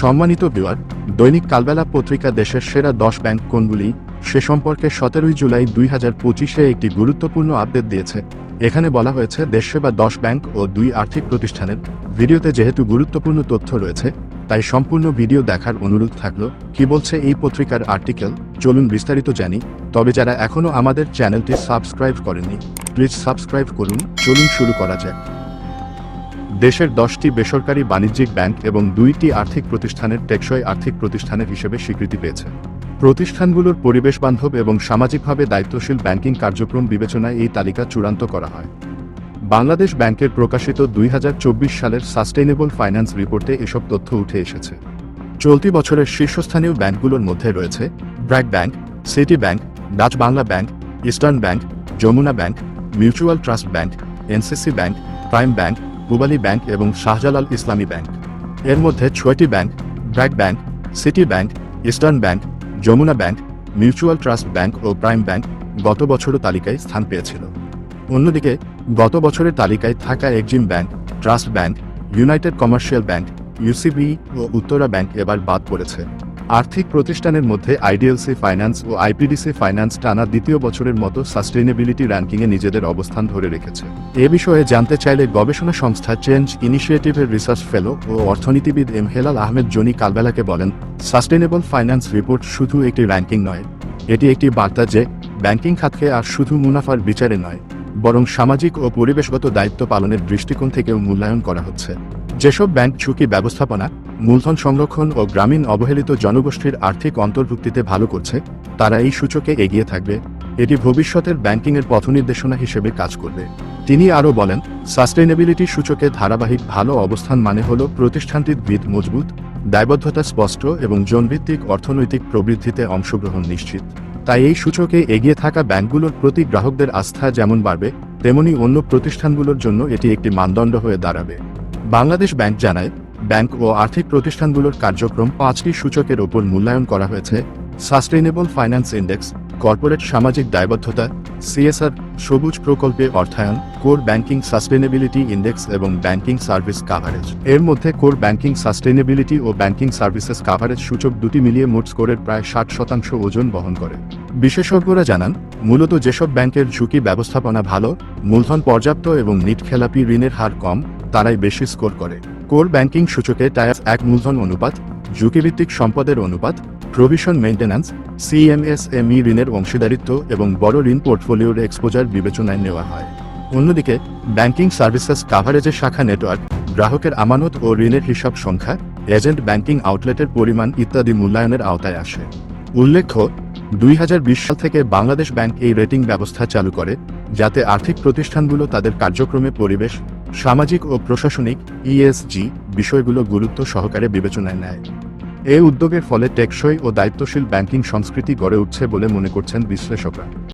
সম্মানিত বিওয়ার দৈনিক কালবেলা পত্রিকা দেশের সেরা দশ ব্যাংক কোনগুলি, সে সম্পর্কে সতেরোই জুলাই দুই হাজার পঁচিশে একটি গুরুত্বপূর্ণ আপডেট দিয়েছে। এখানে বলা হয়েছে দেশসেবা দশ ব্যাংক ও দুই আর্থিক প্রতিষ্ঠানের ভিডিওতে যেহেতু গুরুত্বপূর্ণ তথ্য রয়েছে, তাই সম্পূর্ণ ভিডিও দেখার অনুরোধ থাকল, কি বলছে এই পত্রিকার আর্টিকেল চলুন বিস্তারিত জানি। তবে যারা এখনও আমাদের চ্যানেলটি সাবস্ক্রাইব করেননি প্লিজ সাবস্ক্রাইব করুন, চলুন শুরু করা যাক। দেশের দশটি বেসরকারি বাণিজ্যিক ব্যাংক এবং দুইটি আর্থিক প্রতিষ্ঠানের টেকসই আর্থিক প্রতিষ্ঠানের হিসেবে স্বীকৃতি পেয়েছে। প্রতিষ্ঠানগুলোর পরিবেশ বান্ধব এবং সামাজিকভাবে দায়িত্বশীল ব্যাংকিং কার্যক্রম বিবেচনায় এই তালিকা চূড়ান্ত করা হয়। বাংলাদেশ ব্যাংকের প্রকাশিত দুই হাজার চব্বিশ সালের সাস্টেইনেবল ফাইন্যান্স রিপোর্টে এসব তথ্য উঠে এসেছে। চলতি বছরের শীর্ষস্থানীয় ব্যাংকগুলোর মধ্যে রয়েছে BRAC Bank, City Bank, Dutch Bangla Bank, Eastern Bank, Jamuna Bank, Mutual Trust Bank, NCC Bank, Prime Bank Pubali Bank এবং শাহজালাল ইসলামী ব্যাংক। এর মধ্যে ছয়টি bank, BRAC Bank, City Bank, Eastern Bank, Jamuna Bank, Mutual Trust Bank ও prime bank গত বছরও তালিকায় স্থান পেয়েছিল। অন্যদিকে, গত বছরের তালিকায় থাকা Exim bank, trust bank, united commercial bank UCB ও উত্তরা ব্যাংক এবার বাদ পড়েছে। আর্থিক প্রতিষ্ঠানের মধ্যে আইডিএলসি ফাইন্যান্স ও আইপিডিসি ফাইন্যান্স টানা দ্বিতীয় বছরের মতো সাস্টেইনেবিলিটি র্যাঙ্কিংয়ে নিজেদের অবস্থান ধরে রেখেছে। এ বিষয়ে জানতে চাইলে গবেষণা সংস্থা চেঞ্জ ইনিশিয়েটিভের রিসার্চ ফেলো ও অর্থনীতিবিদ এম হেলাল আহমেদ জনি কালবেলাকে বলেন, সাস্টেইনেবল ফাইন্যান্স রিপোর্ট শুধু একটি র্যাঙ্কিং নয়। এটি একটি বার্তা যে, ব্যাংকিং খাতকে আর শুধু মুনাফার বিচারে নয়, বরং সামাজিক ও পরিবেশগত দায়িত্ব পালনের দৃষ্টিকোণ থেকেও মূল্যায়ন করা হচ্ছে। যেসব ব্যাংক ঝুঁকি ব্যবস্থাপনা মূলধন সংরক্ষণ ও গ্রামীণ অবহেলিত জনগোষ্ঠীর আর্থিক অন্তর্ভুক্তিতে ভালো করছে, তারা এই সূচকে এগিয়ে থাকবে। এটি ভবিষ্যতের ব্যাংকিংয়ের পথনির্দেশনা হিসেবে কাজ করবে। তিনি আরও বলেন, সাস্টেইনেবিলিটি সূচকে ধারাবাহিক ভালো অবস্থান মানে হল প্রতিষ্ঠানটির ভিত মজবুত, দায়বদ্ধতা স্পষ্ট এবং জনভিত্তিক অর্থনৈতিক প্রবৃদ্ধিতে অংশগ্রহণ নিশ্চিত। তাই এই সূচকে এগিয়ে থাকা ব্যাংকগুলোর প্রতি গ্রাহকদের আস্থা যেমন বাড়বে, তেমনি অন্য প্রতিষ্ঠানগুলোর জন্য এটি একটি মানদণ্ড হয়ে দাঁড়াবে। বাংলাদেশ ব্যাংক জানায় ব্যাংক ও আর্থিক প্রতিষ্ঠানগুলোর কার্যক্রম পাঁচটি সূচকের ওপর মূল্যায়ন করা হয়েছে। সাস্টেইনেবল ফাইন্যান্স ইন্ডেক্স, কর্পোরেট সামাজিক দায়বদ্ধতা, সিএসআর, সবুজ প্রকল্পে অর্থায়ন, কোর ব্যাংকিং সাস্টেইনেবিলিটি ইন্ডেক্স এবং ব্যাংকিং সার্ভিস কাভারেজ। এর মধ্যে কোর ব্যাংকিং সাস্টেইনেবিলিটি ও ব্যাংকিং সার্ভিসেস কাভারেজ সূচক দুটি মিলিয়ে মোট স্কোরের প্রায় ষাট শতাংশ ওজন বহন করে। বিশেষজ্ঞরা জানান, মূলত যেসব ব্যাংকের ঝুঁকি ব্যবস্থাপনা ভালো, মূলধন পর্যাপ্ত এবং নিট খেলাপি ঋণের হার কম, তারাই বেশি স্কোর করে। কোর ব্যাংকিং সূচকে টায়ার এক মূলধন অনুপাত, ঝুঁকিভিত্তিক সম্পদের অনুপাত, প্রভিশন মেইনটেন্যান্স, সিএমএসএমই ঋণের অংশীদারিত্ব এবং বড় ঋণ পোর্টফোলিওর এক্সপোজার বিবেচনায় নেওয়া হয়। অন্যদিকে, ব্যাংকিং সার্ভিসেস কাভারেজের শাখা নেটওয়ার্ক, গ্রাহকের আমানত ও ঋণের হিসাব সংখ্যা, এজেন্ট ব্যাংকিং আউটলেটের পরিমাণ ইত্যাদি মূল্যায়নের আওতায় আসে। উল্লেখ্য, দুই হাজার বিশ সাল থেকে বাংলাদেশ ব্যাংক এই রেটিং ব্যবস্থা চালু করে, যাতে আর্থিক প্রতিষ্ঠানগুলো তাদের কার্যক্রমে পরিবেশ সামাজিক ও প্রশাসনিক ইএসজি বিষয়গুলো গুরুত্ব সহকারে বিবেচনায় নেয়। এ উদ্যোগের ফলে টেকসই ও দায়িত্বশীল ব্যাংকিং সংস্কৃতি গড়ে উঠছে বলে মনে করছেন বিশ্লেষকরা।